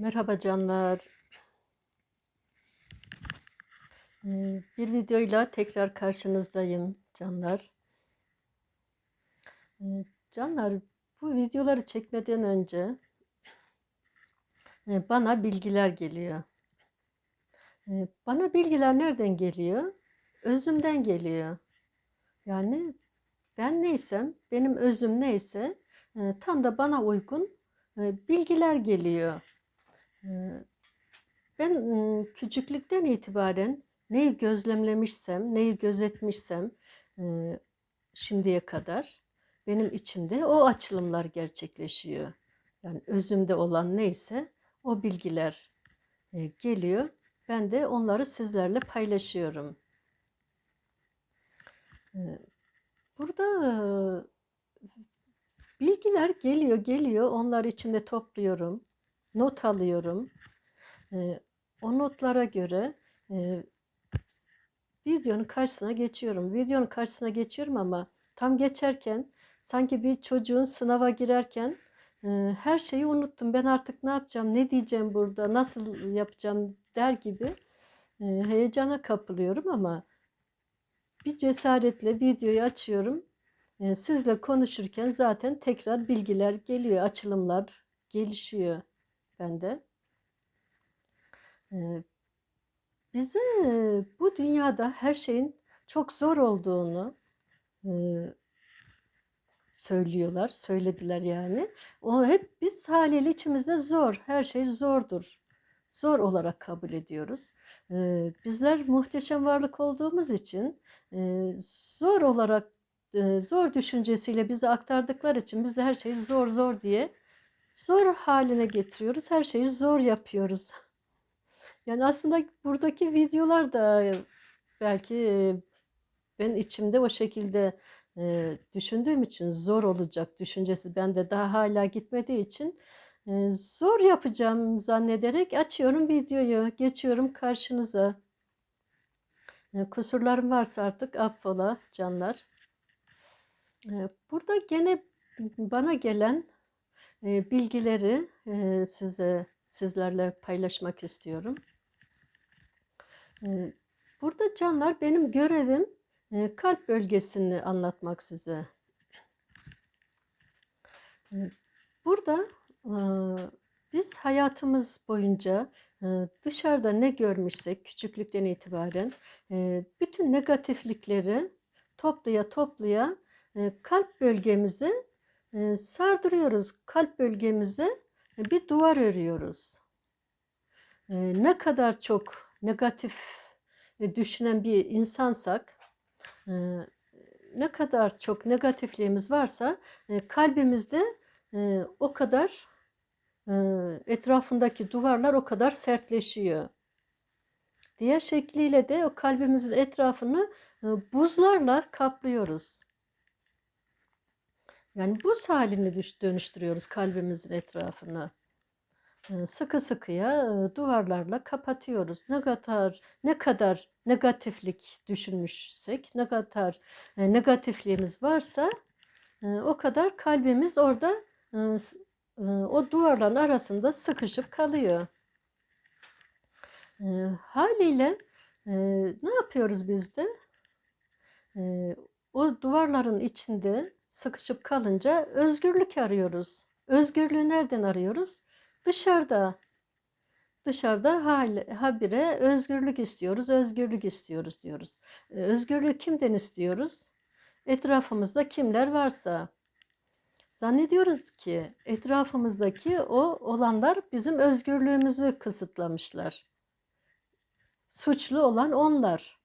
Merhaba canlar. Ee, Bir videoyla tekrar karşınızdayım canlar. Ee, Canlar bu videoları çekmeden önce e, bana bilgiler geliyor. E, Bana bilgiler nereden geliyor? Özümden geliyor. Yani ben neysem, benim özüm neyse e, tam da bana uygun e, bilgiler geliyor. E, Ben ım, küçüklükten itibaren neyi gözlemlemişsem, neyi gözetmişsem e, şimdiye kadar benim içimde o açılımlar gerçekleşiyor. Yani özümde olan neyse o bilgiler e, geliyor. Ben de onları sizlerle paylaşıyorum. E, Burada e, bilgiler geliyor, geliyor. Onları içimde topluyorum, not alıyorum. E, o notlara göre e, videonun karşısına geçiyorum. Videonun karşısına geçiyorum ama tam geçerken sanki bir çocuğun sınava girerken e, her şeyi unuttum. Ben artık ne yapacağım, ne diyeceğim burada, nasıl yapacağım der gibi e, heyecana kapılıyorum ama bir cesaretle videoyu açıyorum. Sizle konuşurken zaten tekrar bilgiler geliyor, açılımlar gelişiyor bende. E, bize e, bu dünyada her şeyin çok zor olduğunu e, söylüyorlar, söylediler yani. O hep biz haliyle içimizde zor, her şey zordur. Zor olarak kabul ediyoruz. E, bizler muhteşem varlık olduğumuz için e, zor olarak zor düşüncesiyle bize aktardıkları için biz de her şeyi zor zor diye zor haline getiriyoruz. Her şeyi zor yapıyoruz. Yani aslında buradaki videolar da belki ben içimde o şekilde düşündüğüm için zor olacak düşüncesi bende daha hala gitmediği için zor yapacağım zannederek açıyorum videoyu, geçiyorum karşınıza. Kusurlarım varsa artık affola canlar. Burada gene bana gelen bilgileri size sizlerle paylaşmak istiyorum. Burada canlar benim görevim kalp bölgesini anlatmak size. Burada biz hayatımız boyunca dışarıda ne görmüşsek küçüklükten itibaren bütün negatiflikleri toplaya toplaya kalp bölgemize e, sardırıyoruz. Kalp bölgemize bir duvar örüyoruz. Ne kadar çok negatif düşünen bir insansak, ne kadar çok negatifliğimiz varsa kalbimizde o kadar etrafındaki duvarlar o kadar sertleşiyor. Diğer şekliyle de o kalbimizin etrafını buzlarla kaplıyoruz. Yani buz halini düş- dönüştürüyoruz kalbimizin etrafını. E, Sıkı sıkıya e, duvarlarla kapatıyoruz. Ne kadar ne kadar negatiflik düşünmüşsek, ne kadar e, negatifliğimiz varsa e, o kadar kalbimiz orada o duvarların arasında sıkışıp kalıyor. Haliyle ne yapıyoruz biz de? O duvarların içinde sıkışıp kalınca özgürlük arıyoruz. Özgürlüğü nereden arıyoruz? Dışarıda. Dışarıda habire özgürlük istiyoruz, özgürlük istiyoruz diyoruz. E, Özgürlüğü kimden istiyoruz? Etrafımızda kimler varsa. Zannediyoruz ki etrafımızdaki o olanlar bizim özgürlüğümüzü kısıtlamışlar. Suçlu olan onlar.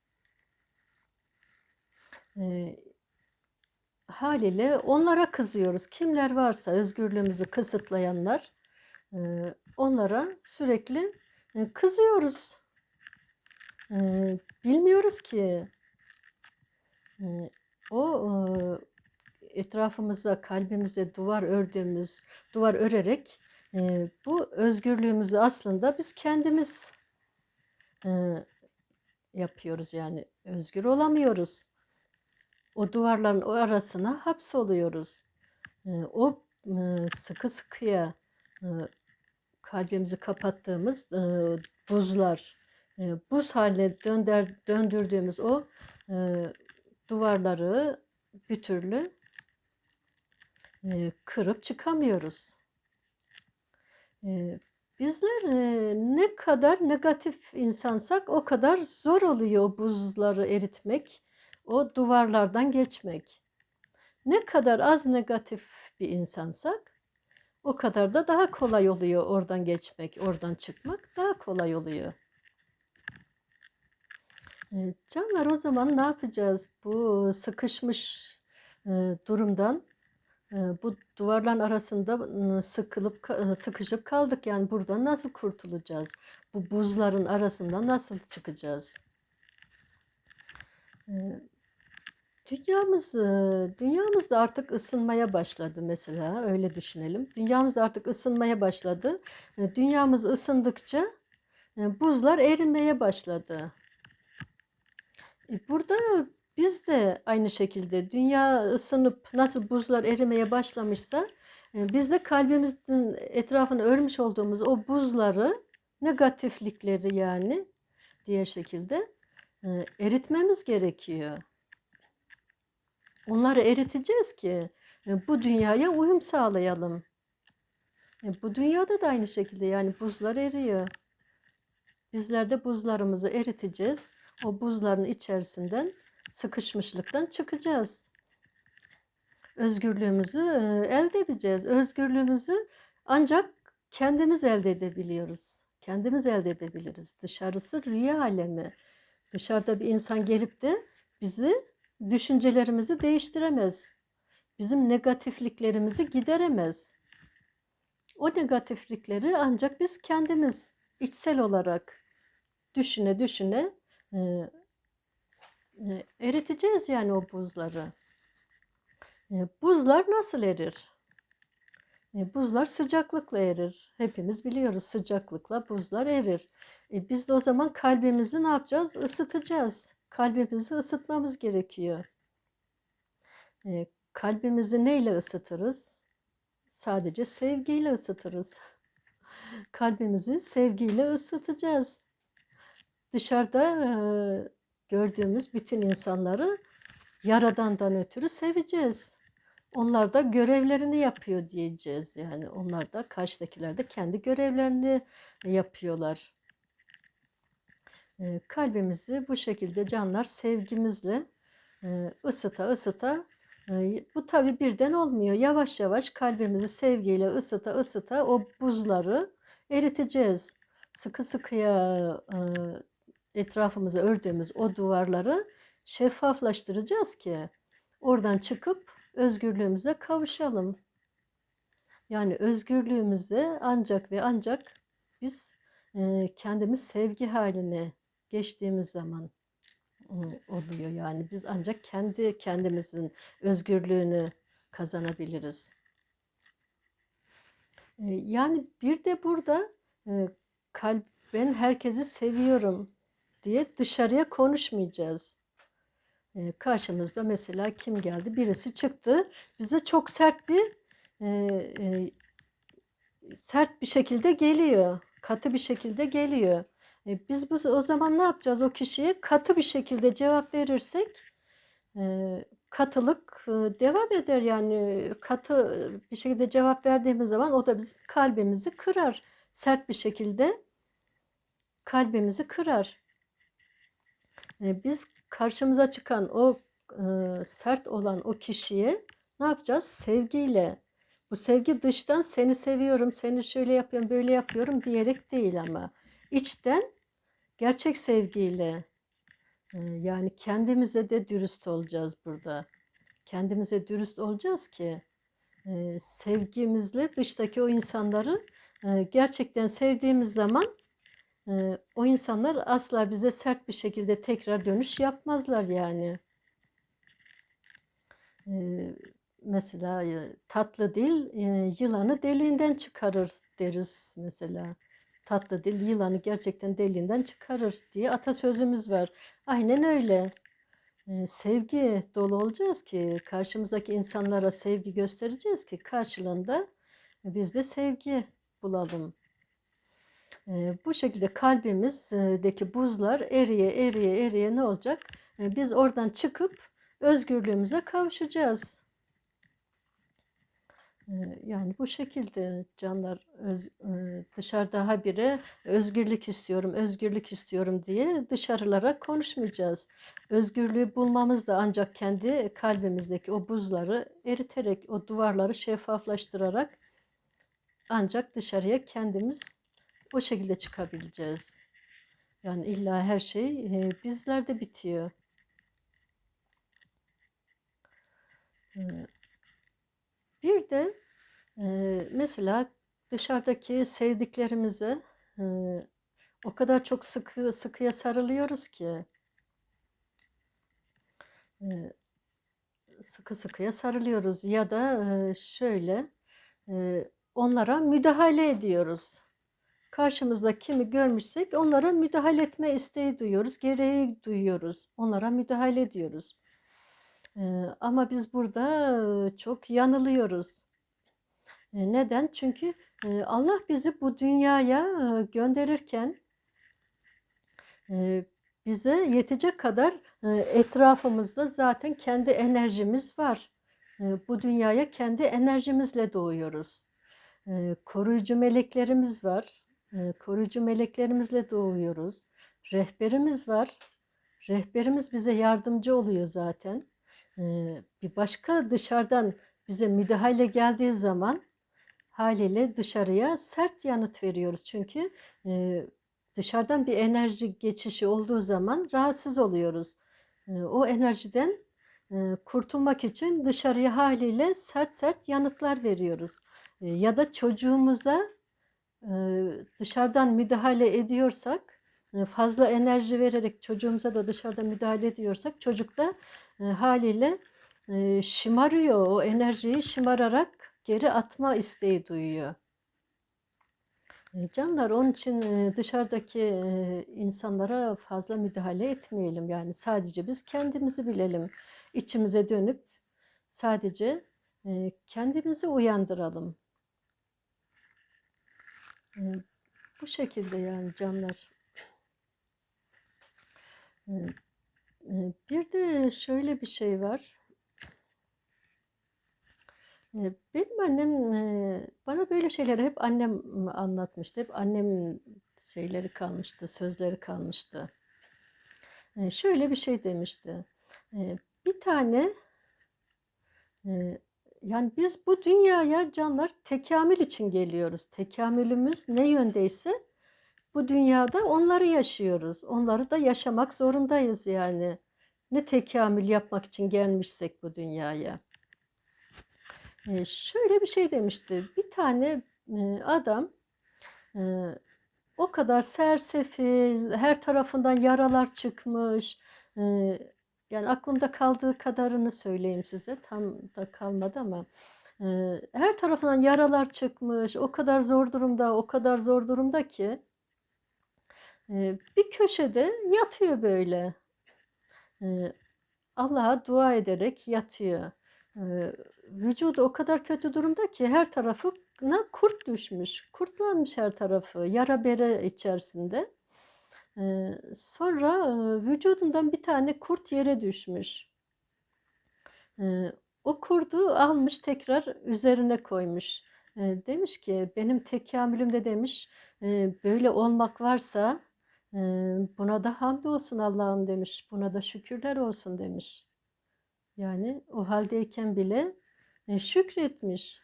E, haliyle onlara kızıyoruz. Kimler varsa özgürlüğümüzü kısıtlayanlar, e, onlara sürekli e, kızıyoruz. E, bilmiyoruz ki o etrafımıza, kalbimize duvar ördüğümüz, duvar örerek bu özgürlüğümüzü aslında biz kendimiz yapıyoruz yani özgür olamıyoruz. O duvarların o arasına hapsoluyoruz. E, o e, sıkı sıkıya e, kalbimizi kapattığımız e, buzlar, buz haline dönder, döndürdüğümüz o duvarları bir türlü kırıp çıkamıyoruz. Bizler ne kadar negatif insansak o kadar zor oluyor buzları eritmek, o duvarlardan geçmek. Ne kadar az negatif bir insansak o kadar da daha kolay oluyor oradan geçmek, oradan çıkmak daha kolay oluyor. E, Canlar o zaman ne yapacağız? Bu sıkışmış e, durumdan e, bu duvarların arasında e, sıkılıp e, sıkışıp kaldık. Yani buradan nasıl kurtulacağız? Bu buzların arasından nasıl çıkacağız? Dünyamız, e, dünyamız da artık ısınmaya başladı mesela öyle düşünelim. Dünyamız da artık ısınmaya başladı. E, Dünyamız ısındıkça e, buzlar erimeye başladı. Burada biz de aynı şekilde dünya ısınıp nasıl buzlar erimeye başlamışsa biz de kalbimizin etrafını örmüş olduğumuz o buzları negatiflikleri yani diğer şekilde eritmemiz gerekiyor. Onları eriteceğiz ki e, bu dünyaya uyum sağlayalım. E, Bu dünyada da aynı şekilde yani buzlar eriyor. Bizler de buzlarımızı eriteceğiz. O buzların içerisinden sıkışmışlıktan çıkacağız. Özgürlüğümüzü e, elde edeceğiz. Özgürlüğümüzü ancak kendimiz elde edebiliyoruz. Kendimiz elde edebiliriz. Dışarısı rüya alemi. Dışarıda bir insan gelip de bizi düşüncelerimizi değiştiremez. Bizim negatifliklerimizi gideremez. O negatiflikleri ancak biz kendimiz içsel olarak düşüne düşüne e, e, eriteceğiz yani o buzları. E, buzlar nasıl erir? Buzlar sıcaklıkla erir. Hepimiz biliyoruz sıcaklıkla buzlar erir. E, biz de o zaman kalbimizi ne yapacağız? Isıtacağız. Kalbimizi ısıtmamız gerekiyor. E, kalbimizi neyle ısıtırız? Sadece sevgiyle ısıtırız. Kalbimizi sevgiyle ısıtacağız. Dışarıda e, gördüğümüz bütün insanları Yaradan'dan ötürü seveceğiz. Onlar da görevlerini yapıyor diyeceğiz. Yani onlar da karşıdakiler de kendi görevlerini yapıyorlar. Kalbimizi bu şekilde canlar sevgimizle ısıta ısıta bu tabi birden olmuyor. Yavaş yavaş kalbimizi sevgiyle ısıta ısıta o buzları eriteceğiz. Sıkı sıkıya etrafımızı ördüğümüz o duvarları şeffaflaştıracağız ki oradan çıkıp özgürlüğümüze kavuşalım. Yani özgürlüğümüzde ancak ve ancak biz kendimiz sevgi haline geçtiğimiz zaman e, oluyor. Yani biz ancak kendi kendimizin özgürlüğünü kazanabiliriz. E, yani bir de burada e, kalp ben herkesi seviyorum diye dışarıya konuşmayacağız. E, karşımızda mesela kim geldi? Birisi çıktı. Bize çok sert bir e, sert bir şekilde geliyor. Katı bir şekilde geliyor. E, biz bu o zaman ne yapacağız o kişiye? Katı bir şekilde cevap verirsek e, katılık e, devam eder yani katı bir şekilde cevap verdiğimiz zaman o da bizim kalbimizi kırar. Sert bir şekilde kalbimizi kırar. Biz karşımıza çıkan o sert olan o kişiye ne yapacağız? Sevgiyle. Bu sevgi dıştan seni seviyorum, seni şöyle yapıyorum, böyle yapıyorum diyerek değil ama içten gerçek sevgiyle yani kendimize de dürüst olacağız burada. Kendimize dürüst olacağız ki sevgimizle dıştaki o insanları gerçekten sevdiğimiz zaman o insanlar asla bize sert bir şekilde tekrar dönüş yapmazlar yani. Mesela tatlı dil yılanı deliğinden çıkarır deriz mesela. Tatlı dil yılanı gerçekten deliğinden çıkarır diye atasözümüz var. Aynen öyle. E, sevgi dolu olacağız ki karşımızdaki insanlara sevgi göstereceğiz ki karşılığında biz de sevgi bulalım. Eee, bu şekilde kalbimizdeki buzlar eriye eriye eriye ne olacak? Eee, biz oradan çıkıp özgürlüğümüze kavuşacağız. Yani bu şekilde canlar öz, dışarıda habire özgürlük istiyorum, özgürlük istiyorum diye dışarılara konuşmayacağız. Özgürlüğü bulmamız da ancak kendi kalbimizdeki o buzları eriterek, o duvarları şeffaflaştırarak ancak dışarıya kendimiz o şekilde çıkabileceğiz. Yani illa her şey bizlerde bitiyor. Bir de eee, mesela dışarıdaki sevdiklerimize eee, o kadar çok sıkı sıkıya sarılıyoruz ki sıkı sıkıya sarılıyoruz ya da şöyle onlara müdahale ediyoruz. Karşımızda kimi görmüşsek onlara müdahale etme isteği duyuyoruz, gereği duyuyoruz. Onlara müdahale ediyoruz. Ama biz burada çok yanılıyoruz. Neden? Çünkü Allah bizi bu dünyaya gönderirken bize yetecek kadar etrafımızda zaten kendi enerjimiz var. Bu dünyaya kendi enerjimizle doğuyoruz. Koruyucu meleklerimiz var. Koruyucu meleklerimizle doğuyoruz. Rehberimiz var. Rehberimiz bize yardımcı oluyor zaten. Bir başka dışarıdan bize müdahale geldiği zaman haliyle dışarıya sert yanıt veriyoruz. Çünkü dışarıdan bir enerji geçişi olduğu zaman rahatsız oluyoruz. O enerjiden kurtulmak için dışarıya haliyle sert sert yanıtlar veriyoruz. Ya da çocuğumuza dışarıdan müdahale ediyorsak, fazla enerji vererek çocuğumuza da dışarıdan müdahale ediyorsak çocuk da eee, haliyle eee, şımarıyor. O enerjiyi şımararak geri atma isteği duyuyor. Eee, canlar onun için dışarıdaki insanlara fazla müdahale etmeyelim. Yani sadece biz kendimizi bilelim. İçimize dönüp sadece kendimizi uyandıralım. Bu şekilde yani canlar. Bir de şöyle bir şey var. Benim annem bana böyle şeyleri hep annem anlatmıştı. Hep annemin şeyleri kalmıştı, sözleri kalmıştı. Şöyle bir şey demişti. Bir tane yani biz bu dünyaya canlar tekamül için geliyoruz. Tekamülümüz ne yöndeyse bu dünyada onları yaşıyoruz. Onları da yaşamak zorundayız yani. Ne tekamül yapmak için gelmişsek bu dünyaya. Eee, şöyle bir şey demişti. Bir tane eee, adam eee, o kadar sersefil, her tarafından yaralar çıkmış. Eee, yani aklımda kaldığı kadarını söyleyeyim size. Tam da kalmadı ama eee, her tarafından yaralar çıkmış. O kadar zor durumda, o kadar zor durumda ki bir köşede yatıyor böyle. Allah'a dua ederek yatıyor. Vücudu o kadar kötü durumda ki her tarafına kurt düşmüş. Kurtlanmış her tarafı. Yara bere içerisinde. Sonra vücudundan bir tane kurt yere düşmüş. O kurdu almış tekrar üzerine koymuş. Demiş ki benim tekamülümde demiş böyle olmak varsa buna da hamdolsun Allah'ım demiş. Buna da şükürler olsun demiş. Yani o haldeyken bile e, şükretmiş.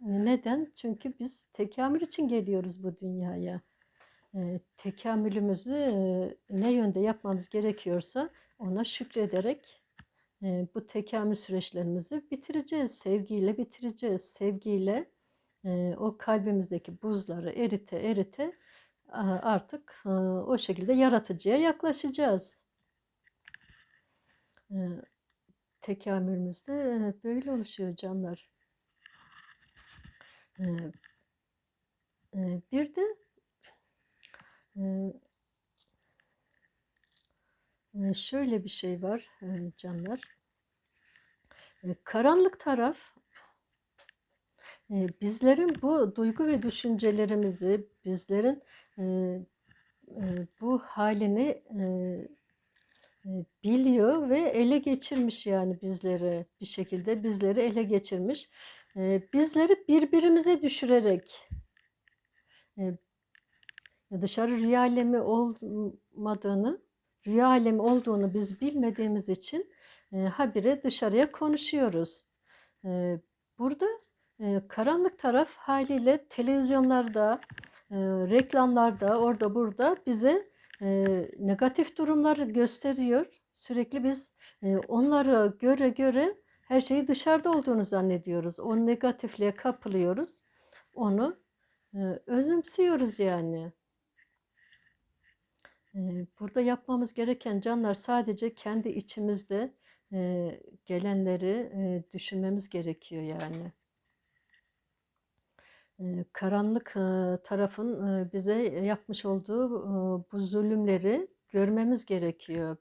E, Neden? Çünkü biz tekamül için geliyoruz bu dünyaya. E, tekamülümüzü ne yönde yapmamız gerekiyorsa ona şükrederek bu tekamül süreçlerimizi bitireceğiz. Sevgiyle bitireceğiz. Sevgiyle o kalbimizdeki buzları erite erite artık e, o şekilde yaratıcıya yaklaşacağız. E, tekamülümüzde e, böyle oluşuyor canlar. Bir de şöyle bir şey var canlar. Karanlık taraf bizlerin bu duygu ve düşüncelerimizi, bizlerin bu halini biliyor ve ele geçirmiş yani bizleri bir şekilde bizleri ele geçirmiş. Bizleri birbirimize düşürerek dışarı rüya alemi olmadığını, rüya alemi olduğunu biz bilmediğimiz için habire dışarıya konuşuyoruz. Burada karanlık taraf haliyle televizyonlarda, reklamlarda, orada burada bize negatif durumları gösteriyor. Sürekli biz e, onları göre göre her şeyi dışarıda olduğunu zannediyoruz. O negatifliğe kapılıyoruz. Onu özümsüyoruz yani. Burada yapmamız gereken canlar sadece kendi içimizde gelenleri düşünmemiz gerekiyor yani. Karanlık tarafın bize yapmış olduğu bu zulümleri görmemiz gerekiyor.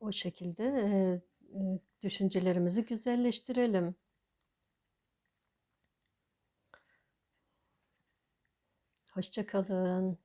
O şekilde düşüncelerimizi güzelleştirelim. Hoşça kalın.